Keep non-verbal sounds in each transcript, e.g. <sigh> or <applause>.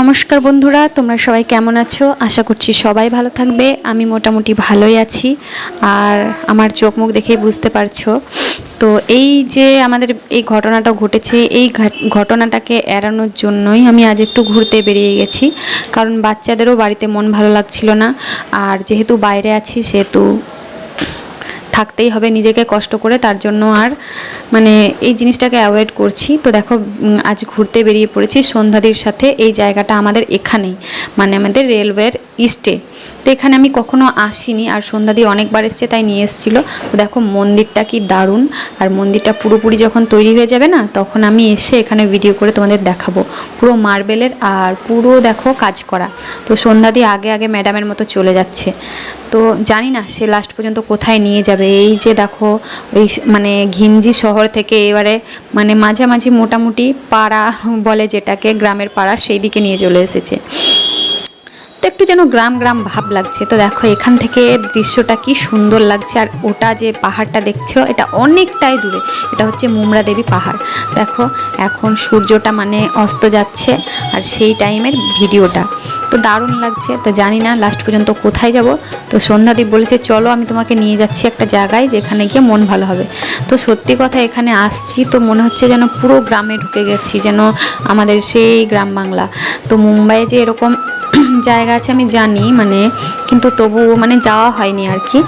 নমস্কার বন্ধুরা, তোমরা সবাই কেমন আছো? আশা করছি সবাই ভালো থাকবে। আমি মোটামুটি ভালোই আছি। আর আমার চোখ মুখ দেখেই বুঝতে পারছ। তো এই যে আমাদের এই ঘটনাটা ঘটেছে, এই ঘটনাটাকে এড়ানোর জন্যই আমি আজ একটু ঘুরতে বেরিয়ে গেছি। কারণ বাচ্চাদেরও বাড়িতে মন ভালো লাগছিল না। আর যেহেতু বাইরে আছি, সেহেতু থাকতেই হবে নিজেকে কষ্ট করে, তার জন্য আর মানে এই জিনিসটাকে অ্যাভয়েড করছি। তো দেখো আজ ঘুরতে বেরিয়ে পড়েছি সন্ধ্যাদির সাথে, এই জায়গাটা আমাদের এখানেই মানে আমাদের রেলওয়ের ইস্টে তো এখানে আমি কখনো আসিনি, আর সন্ধ্যা সন্ধ্যাদি অনেকবার এসছে, তাই নিয়ে এসেছিল। তো দেখো মন্দিরটা কি দারুণ, আর মন্দিরটা পুরোপুরি যখন তৈরি হয়ে যাবে না, তখন আমি এসে এখানে ভিডিও করে তোমাদের দেখাবো। পুরো মার্বেলের আর পুরো দেখো কাজ করা। তো সন্ধ্যা সন্ধ্যাদি আগে আগে ম্যাডামের মতো চলে যাচ্ছে। তো জানি না সে লাস্ট পর্যন্ত কোথায় নিয়ে যাবে। এই যে দেখো ওই মানে ঘিঞ্জি শহর থেকে এবারে মানে মাঝামাঝি মোটামুটি পাড়া বলে যেটাকে, গ্রামের পাড়া, সেই দিকে নিয়ে চলে এসেছে। তো একটু যেন গ্রাম গ্রাম ভাব লাগছে। তো দেখো, এখান থেকে দৃশ্যটা কি সুন্দর লাগছে আর ওটা যে পাহাড়টা দেখছ, এটা অনেকটাই দূরে। এটা হচ্ছে মুমরা দেবী পাহাড়। দেখো, এখন সূর্যটা মানে অস্ত যাচ্ছে আর সেই টাইমের ভিডিওটা। তো দারুণ লাগছে। তো জানি না লাস্ট পর্যন্ত কোথায় যাব। তো সন্ধ্যাদীপ বলেছে, চলো, আমি তোমাকে নিয়ে যাচ্ছি একটা জায়গায় যেখানে গিয়ে মন ভালো হবে। তো সত্যি কথা এখানে আসছি তো মনে হচ্ছে যেন পুরো গ্রামে ঢুকে গেছি, যেন আমাদের সেই গ্রাম বাংলা। তো মুম্বাইয়ে যে এরকম <clears throat> জায়গা আছে আমি জানি মানে কিন্তু তবুও মানে যাওয়া হয়নি আর কি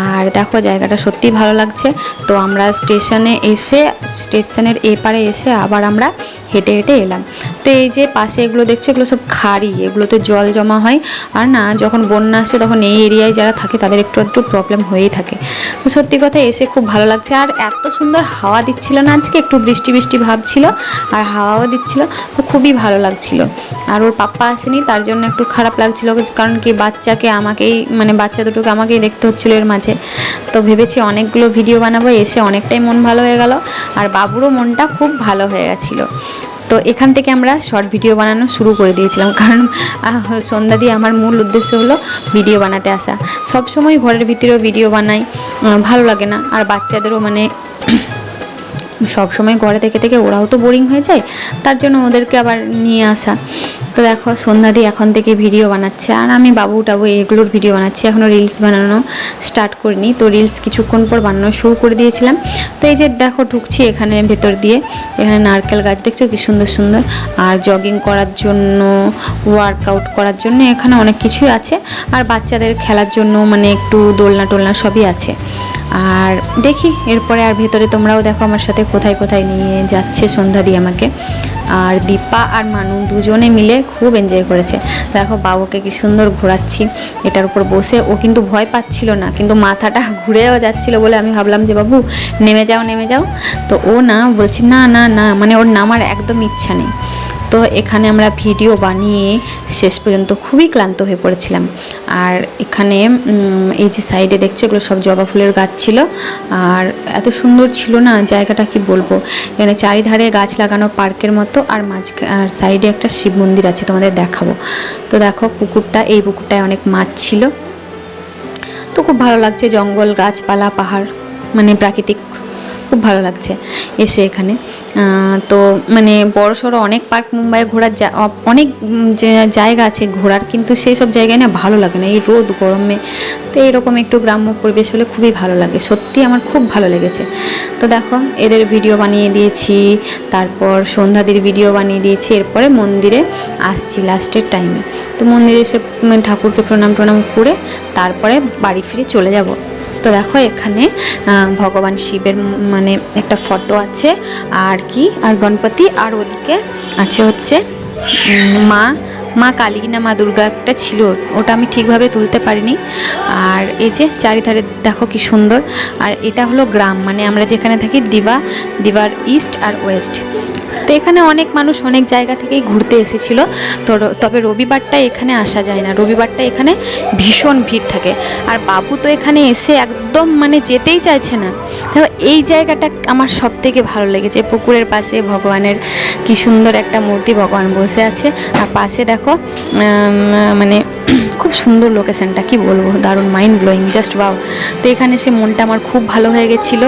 আর দেখো জায়গাটা সত্যি ভালো লাগছে। তো আমরা স্টেশনে এসে, স্টেশনের এপারে এসে আবার আমরা হেঁটে হেঁটে এলাম। তো এই যে পাশে এগুলো দেখছ, এগুলো সব খাড়ি, এগুলোতে জল জমা হয়। আর না, যখন বন্যা আসে তখন এই এরিয়ায় যারা থাকে তাদের একটু একটু প্রবলেম হয়েই থাকে। তো সত্যি কথা এসে খুব ভালো লাগছে। আর এত সুন্দর হাওয়া দিচ্ছিল না আজকে, একটু বৃষ্টি বৃষ্টি ভাব ছিল, আর হাওয়াও দিচ্ছিল, তো খুবই ভালো লাগছিল। আর ওর পাপ্পা আসেনি, তার জন্য একটু খারাপ লাগছিল, কারণ কি বাচ্চাকে আমাকেই মানে বাচ্চা দুটোকে আমাকেই দেখতে হচ্ছিল এর মাঝে। তো ভেবেছি অনেকগুলো ভিডিও বানাবো, এসে অনেকটাই মন ভালো হয়ে গেল। আর বাবুরও মনটা খুব ভালো হয়ে গেছিল। তো এখান থেকে আমরা শর্ট ভিডিও বানানো শুরু করে দিয়েছিলাম। <laughs> কারণ সন্ধ্যা দিয়ে আমার মূল উদ্দেশ্য হলো ভিডিও বানাতে আসা। সব সময় ঘরের ভিতরেও ভিডিও বানাই। ভালো লাগে না। আর বাচ্চাদেরও মানে সব সময় ঘরে থেকে থেকে ওরাও তো বোরিং হয়ে যায়, তার জন্য ওদেরকে আবার নিয়ে আসা। তো দেখো, সন্ধ্যাদি এখন থেকে ভিডিও বানাচ্ছে। আর আমি বাবু টাবু এগুলোর ভিডিও বানাচ্ছি এখনও রিলস বানানো স্টার্ট করিনি। তো রিলস কিছুক্ষণ পর বানানো শুরু করে দিয়েছিলাম। তো এই যে দেখো, ঢুকছি এখানে ভেতর দিয়ে। এখানে নারকেল গাছ, দেখছ কি সুন্দর সুন্দর? আর জগিং করার জন্য ওয়ার্কআউট করার জন্য এখানে অনেক কিছুই আছে। আর বাচ্চাদের খেলার জন্য মানে একটু দোলনা টোলনা সবই আছে। আর দেখি, এরপরে আর ভেতরে তোমরাও দেখো আমার সাথে কোথায় কোথায় নিয়ে যাচ্ছে সন্ধ্যা দিয়ে আমাকে। আর দীপা আর মানু দুজনে মিলে খুব এনজয় করেছে। দেখো বাবুকে কি সুন্দর ঘোরাচ্ছি, এটার উপর বসে। ও কিন্তু ভয় পাচ্ছিল না, কিন্তু মাথাটা <laughs> ঘুরেও যাচ্ছিল বলে আমি ভাবলাম যে, বাবু, নেমে যাও নেমে যাও। তো ও না, বলছি, না না না। মানে ওর নামার একদম ইচ্ছা নেই। তো এখানে আমরা ভিডিও বানিয়ে শেষ পর্যন্ত খুবই ক্লান্ত হয়ে পড়েছিলাম। আর এখানে এই যে সাইডে দেখছ, এগুলো সব জবা ফুলের গাছ ছিল। আর এত সুন্দর ছিল না, জায়গাটা কি বলব? এখানে চারিধারে গাছ লাগানো পার্কের মতো, আর মাঝ আর সাইডে একটা শিব মন্দির আছে, তোমাদের দেখাবো। তো দেখো, পুকুরটা, এই পুকুরটায় অনেক মাছ ছিল। তো খুব ভালো লাগছে, জঙ্গল, গাছপালা, পাহাড় মানে প্রাকৃতিক খুব ভালো লাগছে এসে এখানে। তো মানে বড় সড়ো অনেক পার্ক মুম্বাইয়ে ঘোরার অনেক জায়গা আছে ঘোরার, কিন্তু সেই সব জায়গায় না ভালো লাগে না। এই রোদ গরমে, তো এরকম একটু গ্রাম্য পরিবেশ হলে খুবই ভালো লাগে। সত্যি আমার খুব ভালো লেগেছে। তো দেখো, এদের ভিডিও বানিয়ে দিয়েছি, তারপর সন্ধ্যাদির ভিডিও বানিয়ে দিয়েছি, এরপরে মন্দিরে আসছি লাস্টের টাইমে তো মন্দিরে এসে ঠাকুরকে প্রণাম প্রণাম করে তারপরে বাড়ি ফিরে চলে যাব। তো দেখো এখানে ভগবান শিবের মানে একটা ফটো আছে, আর কি, আর গণপতি, আর ওদিকে আছে হচ্ছে মা মা কালী না মা দুর্গা একটা ছিল, ওটা আমি ঠিকভাবে তুলতে পারিনি। আর এই যে চারিধারে, দেখো কি সুন্দর। আর এটা হলো গ্রাম মানে আমরা যেখানে থাকি দিবা, দিবার ইস্ট আর ওয়েস্ট। তো এখানে অনেক মানুষ অনেক জায়গা থেকেই ঘুরতে এসেছিল। তো তবে রবিবারটা এখানে আসা যায় না। রবিবারটা এখানে ভীষণ ভিড় থাকে। আর বাবু তো এখানে এসে একদম মানে যেতেই চাইছে না। দেখো এই জায়গাটা আমার সব থেকে ভালো লেগেছে। পুকুরের পাশে ভগবানের কি সুন্দর একটা মূর্তি ভগবান বসে আছে। আর পাশে দেখো মানে <clears throat> খুব সুন্দর লোকেশানটা কি বলব? দারুণ মাইন্ড ব্লোয়িং জাস্ট বাও তো এখানে সে মনটা আমার খুব ভালো হয়ে গেছিল।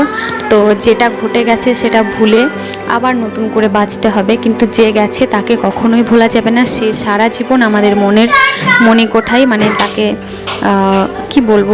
তো যেটা ঘটে গেছে সেটা ভুলে আবার নতুন করে বাঁচতে হবে। কিন্তু যে গেছে তাকে কখনোই ভোলা যাবে না। সে সারা জীবন আমাদের মনের মনে কোঠায় মানে তাকে কি বলব